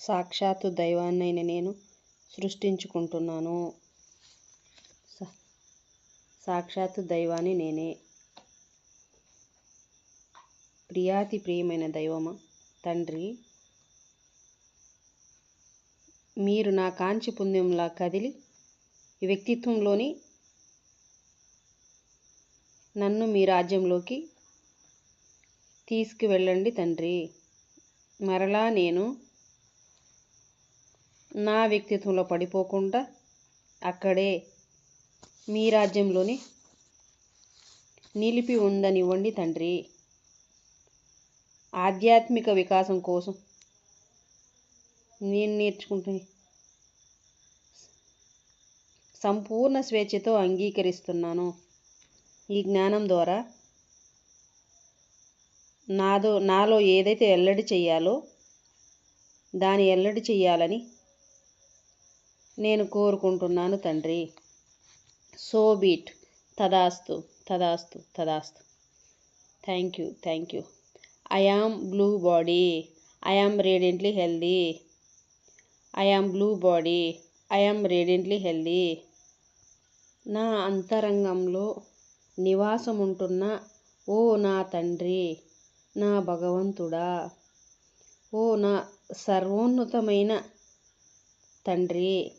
సాక్షాత్తు దైవాన్నైన నేను సృష్టించుకుంటున్నాను. సాక్షాత్తు దైవాన్ని నేనే. ప్రియాతి ప్రియమైన దైవమా తండ్రి! మీరు నా కాంచి పుణ్యంలా కదిలి వ్యక్తిత్వంలోని నన్ను మీ రాజ్యంలోకి తీసుకువెళ్ళండి తండ్రి. మరలా నేను నా వ్యక్తిత్వంలో పడిపోకుండా అక్కడే మీ రాజ్యంలోని నిలిపి ఉందనివ్వండి తండ్రి. ఆధ్యాత్మిక వికాసం కోసం నేను నేర్చుకుంటే సంపూర్ణ స్వేచ్ఛతో అంగీకరిస్తున్నాను. ఈ జ్ఞానం ద్వారా నాదో నాలో ఏదైతే ఎల్లడి చేయాలో దాని ఎల్లడి చేయాలని నేను కోరుకుంటున్నాను తండ్రి. సో బీట్ తదాస్తు తదాస్తు తదాస్తు. Thank you thank you. I am blue body. I am radiantly healthy. I am blue body. I am radiantly healthy. నా అంతరంగంలో నివాసం ఉంటున్న ఓ నా తండ్రి నా భగవంతుడా. ఓ నా సర్వోన్నతమైన తండ్రి.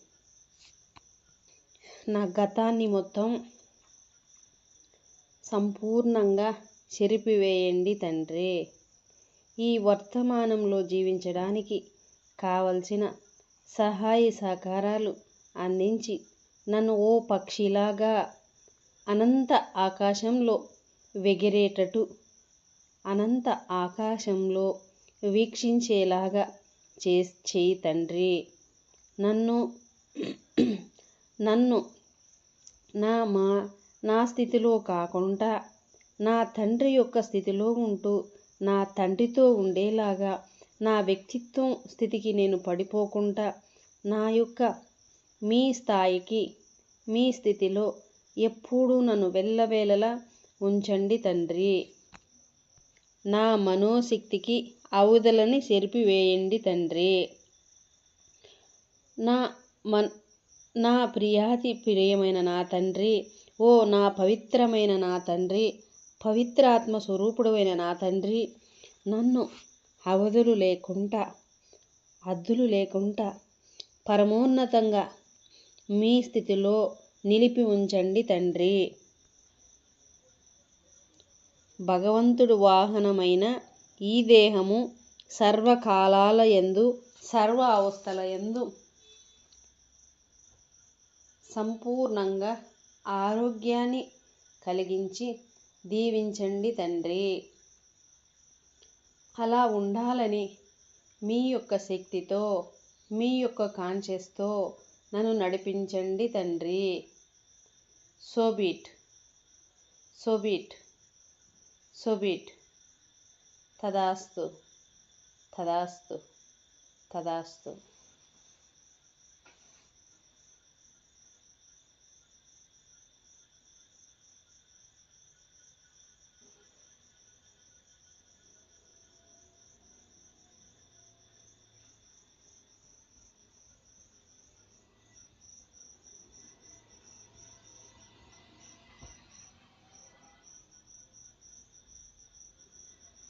నా గతాన్ని మొత్తం సంపూర్ణంగా చెరిపివేయండి తండ్రి. ఈ వర్తమానంలో జీవించడానికి కావలసిన సహాయ సహకారాలు అందించి నన్ను ఓ పక్షిలాగా అనంత ఆకాశంలో వెగిరేటట్టు అనంత ఆకాశంలో వీక్షించేలాగా చే చేయి తండ్రి. నన్ను నన్ను నా మా నా స్థితిలో కాకుండా నా తండ్రి యొక్క స్థితిలో ఉంటూ నా తండ్రితో ఉండేలాగా నా వ్యక్తిత్వం స్థితికి నేను పడిపోకుండా నా యొక్క మీ స్థాయికి మీ స్థితిలో ఎప్పుడూ నన్ను వెళ్ళవేళలా ఉంచండి తండ్రి. నా మనోశక్తికి అవధులని చెరిపివేయండి తండ్రి. నా మన్ నా ప్రియాతి ప్రియమైన నా తండ్రి ఓ నా పవిత్రమైన నా తండ్రి పవిత్రాత్మ స్వరూపుడైన నా తండ్రి నన్ను అవధులు లేకుండా అద్దులు లేకుండా పరమోన్నతంగా మీ స్థితిలో నిలిపి ఉంచండి తండ్రి. భగవంతుడు వాహనమైన ఈ దేహము సర్వకాలాల యందు సర్వ అవస్థల ఎందు సంపూర్ణంగా ఆరోగ్యాన్ని కలిగించి దీవించండి తండ్రి. అలా ఉండాలని మీ యొక్క శక్తితో మీ యొక్క కాన్షియస్తో నన్ను నడిపించండి తండ్రి. సోబిట్ సోబిట్ సోబిట్ తదాస్తు తదాస్తు తదాస్తు.